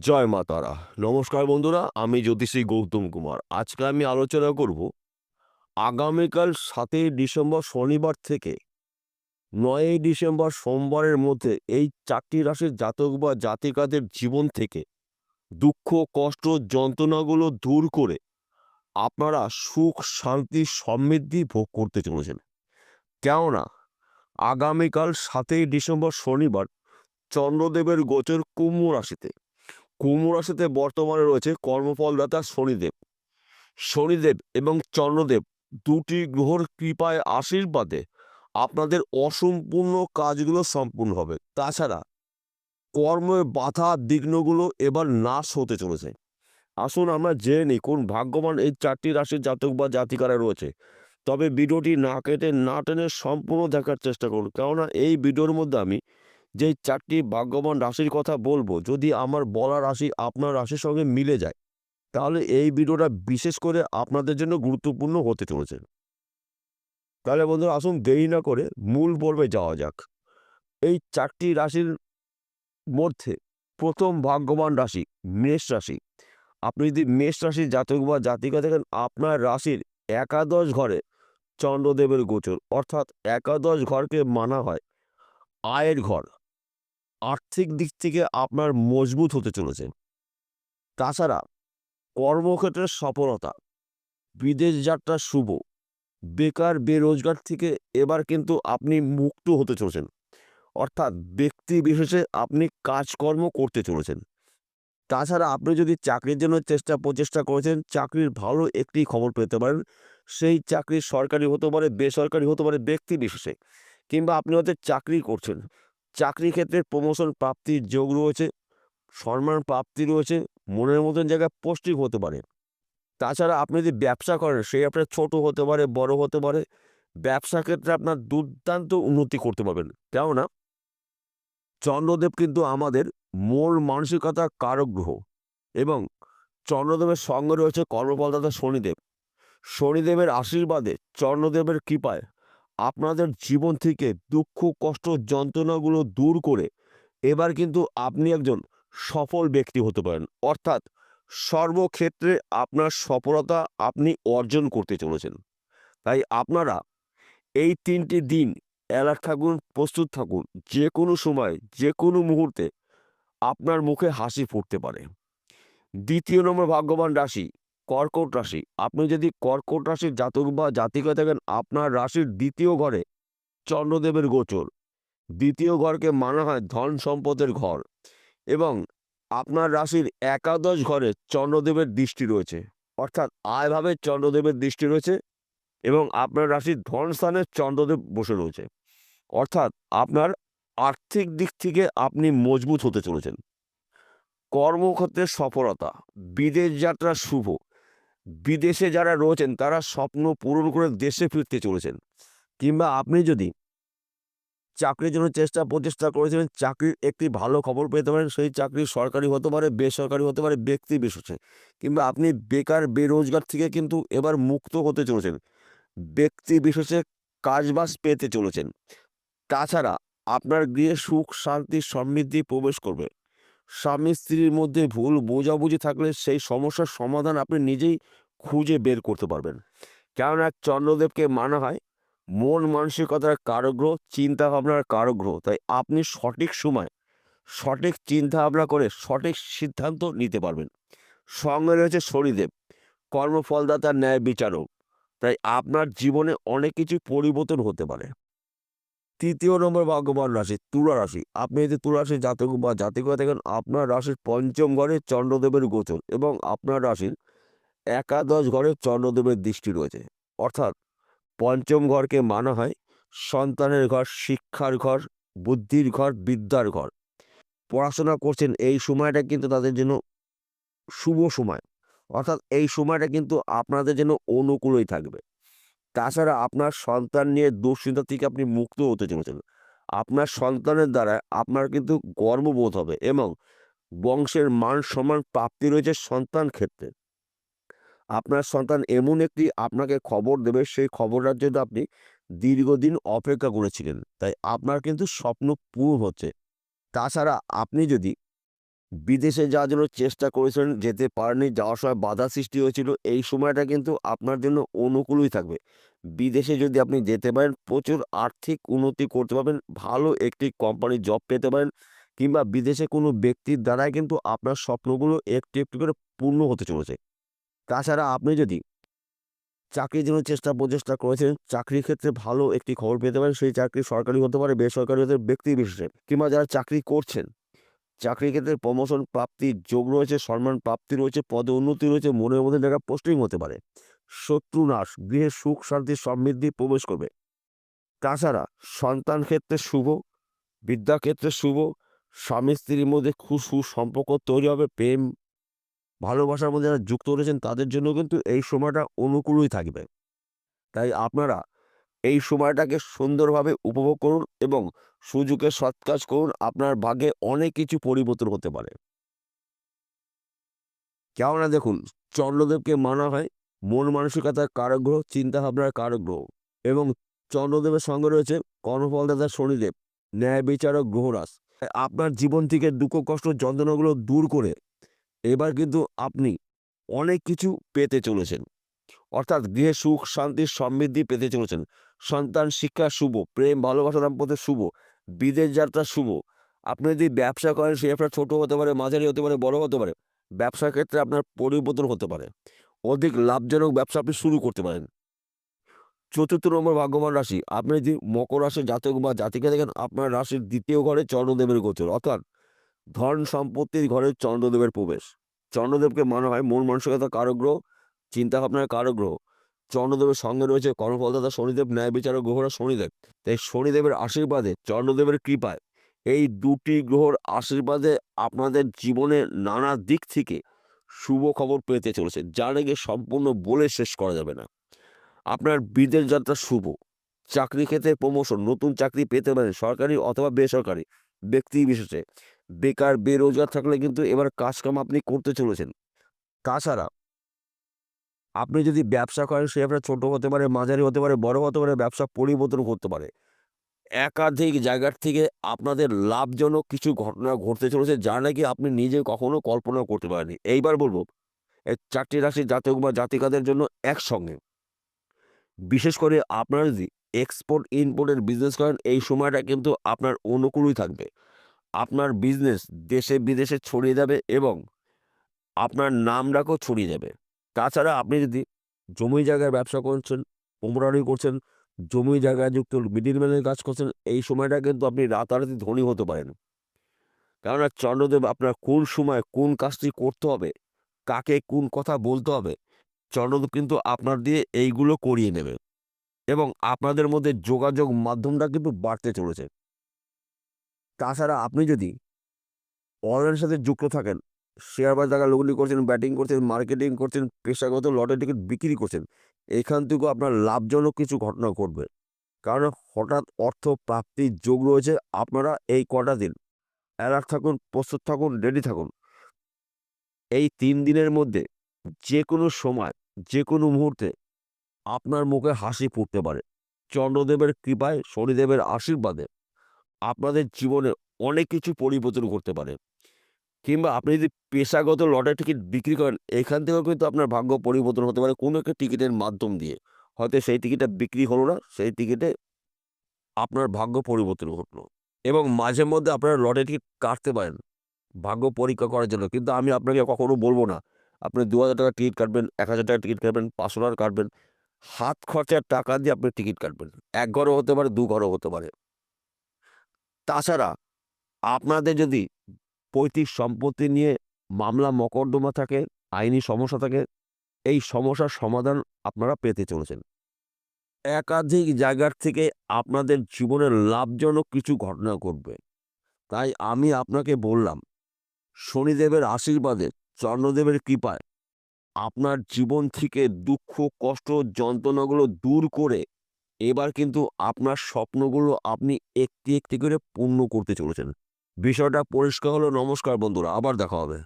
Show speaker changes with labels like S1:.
S1: জয় মা তারা। নমস্কার বন্ধুরা, আমি জ্যোতিষী গৌতম কুমার। আজকে আমি আলোচনা করব আগামীকাল সাতই ডিসেম্বর শনিবার থেকে নয়ই ডিসেম্বর সোমবারের মধ্যে এই চারটি রাশির জাতক বা জাতিকাদের জীবন থেকে দুঃখ, কষ্ট, যন্ত্রণাগুলো দূর করে আপনারা সুখ, শান্তি, সমৃদ্ধি ভোগ করতে চলেছেন। কেননা আগামীকাল সাতই ডিসেম্বর শনিবার চন্দ্রদেবের গোচর কুম্ভ রাশিতে কুম্ভ রাশিতে বর্তমানে রয়েছে কর্মফলদাতা শনিদেব। শনিদেব এবং চন্দ্রদেব দুটি গ্রহর কৃপায় আশীর্বাদে আপনাদের অসম্পূর্ণ কাজগুলো সম্পূর্ণ হবে। তাছাড়া কর্মের বাধা বিঘ্নগুলো এবার নাশ হতে চলেছে। আসুন আমরা জেনে নিই কোন ভাগ্যবান এই চারটি রাশির জাতক বা জাতিকারা রয়েছে। তবে ভিডিওটি না কেটে না টেনে সম্পূর্ণ দেখার চেষ্টা করুন। কেননা এই ভিডিওর মধ্যে আমি যেই চারটি ভাগ্যবান রাশির কথা বলব, যদি আমার বলা রাশি আপনার রাশির সঙ্গে মিলে যায়, তাহলে এই ভিডিওটা বিশেষ করে আপনাদের জন্য গুরুত্বপূর্ণ হতে চলেছে। তাহলে বন্ধুরা আসুন দেরি না করে মূল পর্বে যাওয়া যাক। এই চারটি রাশির মধ্যে প্রথম ভাগ্যবান রাশি মেষ রাশি। আপনি যদি মেষ রাশির জাতক বা জাতিকা দেখেন, আপনার রাশির একাদশ ঘরে চন্দ্রদেবের গোচর, অর্থাৎ একাদশ ঘরকে মানা হয় আয়ের ঘর। আর্থিক দিক থেকে আপনার মজবুত হতে চলেছে। তাছাড়া কর্মক্ষেত্রের সফলতা, বিদেশ যাত্রা শুভ, বেকার বেরোজগার থেকে এবার কিন্তু আপনি মুক্ত হতে চলেছেন। অর্থাৎ ব্যক্তি বিশেষে আপনি কাজকর্ম করতে চলেছেন। তাছাড়া আপনি যদি চাকরির জন্য চেষ্টা প্রচেষ্টা করেছেন, চাকরির ভালো একটি খবর পেতে পারেন। সেই চাকরি সরকারি হতে পারে, বেসরকারি হতে পারে ব্যক্তি বিশেষে, কিংবা আপনি হয়তো চাকরি করছেন। চাকরি ক্ষেত্রে প্রমোশন প্রাপ্তির যোগ রয়েছে, সম্মান প্রাপ্তি রয়েছে, মনের মতন জায়গায় পোস্টিং হতে পারে। তাছাড়া আপনি যদি ব্যবসা করেন সেই আপনার ছোট হতে পারে, বড় হতে পারে ব্যবসা ক্ষেত্রে আপনার দুর্দান্ত উন্নতি করতে পারবেন। কেননা চন্দ্রদেব কিন্তু আমাদের মূল মানসিকতা কারক গ্রহ এবং চন্দ্রদেবের সঙ্গে রয়েছে কর্মফলদাতা শনিদেব। শনিদেবের আশীর্বাদে চন্দ্রদেবের কৃপায় আপনাদের জীবন থেকে দুঃখ, কষ্ট, যন্ত্রণাগুলো দূর করে এবার কিন্তু আপনি একজন সফল ব্যক্তি হতে পারেন। অর্থাৎ সর্বক্ষেত্রে আপনার সফলতা আপনি অর্জন করতে চলেছেন। তাই আপনারা এই তিনটি দিন অ্যালার্ট থাকুন, প্রস্তুত থাকুন। যে কোনো সময় যে কোনো মুহূর্তে আপনার মুখে হাসি ফুটতে পারে। দ্বিতীয় নম্বর ভাগ্যবান রাশি কর্কট রাশি। আপনি যদি কর্কট রাশির জাতক বা জাতিকা থাকেন, আপনার রাশির দ্বিতীয় ঘরে চন্দ্রদেবের গোচর। দ্বিতীয় ঘরকে মানা হয় ধন সম্পদের ঘর এবং আপনার রাশির একাদশ ঘরে চন্দ্রদেবের দৃষ্টি রয়েছে। অর্থাৎ আয়ভাবে চন্দ্রদেবের দৃষ্টি রয়েছে এবং আপনার রাশির ধন স্থানে চন্দ্রদেব বসে রয়েছে। অর্থাৎ আপনার আর্থিক দিক থেকে আপনি মজবুত হতে চলেছেন। কর্মক্ষেত্রে সফলতা, বিদেশ যাত্রা শুভ বিদেশে যারা রয়েছেন, তারা স্বপ্ন পূরণ করে দেশে ফিরতে চলেছেন। কিংবা আপনি যদি চাকরির জন্য চেষ্টা প্রচেষ্টা করেছিলেন, চাকরির একটি ভালো খবর পেতে পারেন সেই চাকরি সরকারি হতে পারে, বেসরকারি হতে পারে, ব্যক্তি বিশেষে কিংবা আপনি বেকার, বেরোজগার থেকে কিন্তু এবার মুক্ত হতে চলেছেন। ব্যক্তি বিশেষে কাজবাজ পেতে চলেছেন। তাছাড়া আপনার গৃহে সুখ, শান্তি, সমৃদ্ধি প্রবেশ করবে। স্বামী স্ত্রীর মধ্যে ভুল বোঝাবুঝি থাকলে সেই সমস্যার সমাধান আপনি নিজেই খুঁজে বের করতে পারবেন। কেননা চন্দ্রদেবকে মানা হয়, মন মানসিকতার কারগ্রহ চিন্তা ভাবনার কারগ্রহ। তাই আপনি সঠিক সময়, সঠিক চিন্তা ভাবনা করে সঠিক সিদ্ধান্ত নিতে পারবেন। সঙ্গে রয়েছে শনিদেব কর্মফলদাতার ন্যায় বিচারক। তাই আপনার জীবনে অনেক কিছু পরিবর্তন হতে পারে। তৃতীয় নম্বর ভাগ্যবান রাশি, তুলা রাশি। আপনি যদি তুলা রাশির জাতক বা জাতিকা দেখেন, আপনার রাশির পঞ্চম ঘরে চন্দ্রদেবের গোচর এবং আপনার রাশির একাদশ ঘরে চন্দ্রদেবের দৃষ্টি রয়েছে। অর্থাৎ পঞ্চম ঘরকে মানা হয় সন্তানের ঘর, শিক্ষার ঘর, বুদ্ধির ঘর, বিদ্যার ঘর। পড়াশোনা করছেন, এই সময়টা কিন্তু তাদের জন্য শুভ সময়। অর্থাৎ এই সময়টা কিন্তু আপনাদের জন্য অনুকূলই থাকবে। তাছাড়া আপনার সন্তান নিয়ে দুশ্চিন্তা থেকে আপনি মুক্ত হতে চলেছেন। আপনার সন্তানের দ্বারা আপনার কিন্তু গর্ববোধ হবে এবং বংশের মান সম্মান প্রাপ্তি রয়েছে সন্তান ক্ষেত্রে। আপনার সন্তান এমন একটি আপনাকে খবর দেবে, সেই খবরটার জন্য আপনি দীর্ঘদিন অপেক্ষা করেছিলেন। তাই আপনার কিন্তু স্বপ্ন পূরণ হচ্ছে। তাছাড়া আপনি যদি বিদেশে যাওয়ার জন্য চেষ্টা করেছিলেন, যেতে পারেননি, যাওয়ার সময় বাধা সৃষ্টি হয়েছিল। এই সময়টা কিন্তু আপনার জন্য অনুকূলই থাকবে। বিদেশে যদি আপনি যেতে পারেন, প্রচুর আর্থিক উন্নতি করতে পারবেন, ভালো একটি কোম্পানির জব পেতে পারেন, কিংবা বিদেশে কোনো ব্যক্তির দ্বারাই কিন্তু আপনার স্বপ্নগুলো একটু একটু করে পূর্ণ হতে চলেছে। তাছাড়া আপনি যদি চাকরির জন্য চেষ্টা প্রচেষ্টা করেছেন, চাকরির ক্ষেত্রে ভালো একটি খবর পেতে পারেন, সেই চাকরি সরকারি হতে পারে, বেসরকারি হতে ব্যক্তি বিশেষে, কিংবা যারা চাকরি করছেন। চাকরির ক্ষেত্রে প্রমোশন প্রাপ্তির যোগ রয়েছে, সম্মান প্রাপ্তি রয়েছে, পদে উন্নতি রয়েছে, মনের মধ্যে জায়গা পোস্টিং হতে পারে। শত্রু নাশ, গৃহে সুখ, শান্তি, সমৃদ্ধি প্রবেশ করবে। তাছাড়া সন্তান ক্ষেত্রে শুভ, বিদ্যা ক্ষেত্রে শুভ, স্বামী স্ত্রীর মধ্যে খুব সুসম্পর্ক তৈরি হবে, প্রেম, ভালোবাসার মধ্যে যারা যুক্ত রয়েছেন তাদের জন্য কিন্তু এই সময়টা অনুকূলই থাকবে। তাই আপনারা এই সময়টাকে সুন্দরভাবে উপভোগ করুন এবং সুযোগের সৎ কাজ করুন। আপনার ভাগ্যে অনেক কিছু পরিবর্তন হতে পারে। কেননা দেখুন, চন্দ্রদেবকে মানা হয় মন মানসিকতার কারক গ্রহ চিন্তাভাবনার কারগ্রহ এবং চন্দ্রদেবের সঙ্গে রয়েছে কর্মফলদাতা শনিদেব, ন্যায় বিচারক গ্রহরাস আপনার জীবন থেকে দুঃখ, কষ্ট, যন্ত্রণাগুলো দূর করে এবার কিন্তু আপনি অনেক কিছু পেতে চলেছেন। অর্থাৎ গৃহে সুখ, শান্তি, সমৃদ্ধি পেতে চলেছেন। সন্তান শিক্ষা শুভ, প্রেম, ভালোবাসা দাম্পত্য শুভ, বিদেশ যাত্রা শুভ। আপনি যদি ব্যবসা করেন সেই ব্যবসা ছোটো হতে পারে, মাঝারি হতে পারে, বড় হতে পারে। ব্যবসার ক্ষেত্রে আপনার পরিবর্তন হতে পারে। অধিক লাভজনক ব্যবসা আপনি শুরু করতে পারেন। চতুর্থ নম্বর ভাগ্যবান রাশি। আপনি যদি মকর রাশির জাতক বা জাতিকে দেখেন, আপনার রাশির দ্বিতীয় ঘরে চন্দ্রদেবের গোচর। অর্থাৎ ধন সম্পত্তির ঘরে চন্দ্রদেবের প্রবেশ। চন্দ্রদেবকে মনে হয় মন মানসিকতা, কারগ্রহ চিন্তা ভাবনার কারগ্রহ চন্দ্রদেবের সঙ্গে রয়েছে কর্মফলদাতা শনিদেব ন্যায় বিচারক গ্রহরা শনিদেব। তাই শনিদেবের আশীর্বাদে চন্দ্রদেবের কৃপায় এই দুটি গ্রহর আশীর্বাদে আপনাদের জীবনে নানা দিক থেকে শুভ খবর পেতে চলেছে, যা নাকি সম্পূর্ণ বলে শেষ করা যাবে না। আপনার বিদেশ যাত্রা শুভ। চাকরি ক্ষেত্রে প্রমোশন নতুন চাকরি পেতে পারেন, সরকারি অথবা বেসরকারি। ব্যক্তি বিশেষে। বেকার, বেরোজগার থাকলে কিন্তু এবার কাজকাম আপনি করতে চলেছেন। তাছাড়া আপনি যদি ব্যবসা করেন, সে আপনার ছোটো হতে পারে, মাঝারি হতে পারে, বড় হতে পারে, ব্যবসা পরিবর্তন করতে পারে। একাধিক জায়গার থেকে আপনাদের লাভজনক কিছু ঘটনা ঘটতে চলেছে, যা নাকি আপনি নিজে কখনো কল্পনা করতে পারেননি। এইবার বলব এই চারটি রাশির জাতক বা জাতিকাদের জন্য একসঙ্গে। বিশেষ করে আপনারা যদি এক্সপোর্ট ইম্পোর্টের বিজনেস করেন, এই সময়টা কিন্তু আপনার অনুকূলই থাকবে। আপনার বিজনেস দেশে বিদেশে ছড়িয়ে যাবে এবং আপনার নাম ডাকও ছড়িয়ে যাবে। তাছাড়া আপনি যদি জমি জায়গায় ব্যবসা করছেন উমরানি করছেন, জমি জায়গায় যুক্ত মিডিলম্যানের কাজ করছেন, এই সময়টা কিন্তু আপনি রাতারাতি ধনী হতে পারেন। কেননা চন্দ্রদেব আপনার কোন সময় কোন কাজটি করতে হবে, কাকে কোন কথা বলতে হবে, চন্দ্রদেব কিন্তু আপনার দিয়ে এইগুলো করিয়ে নেবে। এবং আপনাদের মধ্যে যোগাযোগ মাধ্যমটা কিন্তু বাড়তে চলেছে। তাছাড়া আপনি যদি অনলাইনের সাথে যুক্ত থাকেন শেয়ার বাজার টাকা লগ্নি করছেন, ব্যাটিং করছেন, মার্কেটিং করছেন, পেশাগত লটারি টিকিট বিক্রি করছেন, এখান থেকেও আপনার লাভজনক কিছু ঘটনা ঘটবে। কারণ হঠাৎ অর্থ প্রাপ্তির যোগ রয়েছে আপনারা এই কটা দিন। অ্যালার্ট থাকুন, প্রস্তুত থাকুন, রেডি থাকুন। এই তিন দিনের মধ্যে যে কোনো সময় যে কোনো মুহূর্তে আপনার মুখে হাসি ফুটতে পারে। চন্দ্রদেবের কৃপায় শনিদেবের আশীর্বাদে আপনাদের জীবনে অনেক কিছু পরিবর্তন করতে পারে। কিংবা আপনি যদি পেশাগত লটারি টিকিট বিক্রি করেন, এখান থেকেও কিন্তু আপনার ভাগ্য পরিবর্তন হতে পারে কোনো একটা টিকিটের মাধ্যম দিয়ে। হয়তো সেই টিকিটটা বিক্রি হলো না, সেই টিকিটে আপনার ভাগ্য পরিবর্তন ঘটলো। এবং মাঝে মধ্যে আপনারা লটারি টিকিট কাটতে পারেন, ভাগ্য পরীক্ষা করার জন্য। কিন্তু আমি আপনাকে কখনো বলব না, আপনি দু হাজার টাকা টিকিট কাটবেন, এক হাজার টাকা টিকিট কাটবেন, পাঁচশো টাকা কাটবেন, হাত খরচার টাকা দিয়ে আপনি টিকিট কাটবেন। এক ঘরও হতে পারে, দু ঘরও হতে পারে। তাছাড়া আপনাদের যদি পৈতৃক সম্পত্তি নিয়ে মামলা, মকদ্দমা থাকে, আইনি সমস্যা থাকে, এই সমস্যার সমাধান আপনারা পেতে চলেছেন। একাধিক জায়গার থেকে আপনাদের জীবনের লাভজনক কিছু ঘটনা ঘটবে। তাই আমি আপনাকে বললাম, শনিদেবের আশীর্বাদে, চন্দ্রদেবের কৃপায় আপনার জীবন থেকে দুঃখ, কষ্ট, যন্ত্রণাগুলো দূর করে এবার কিন্তু আপনার স্বপ্নগুলো আপনি একটি একটি করে পূর্ণ করতে চলেছেন। বিষয়টা পরিষ্কার হলো নমস্কার বন্ধুরা আবার দেখা হবে।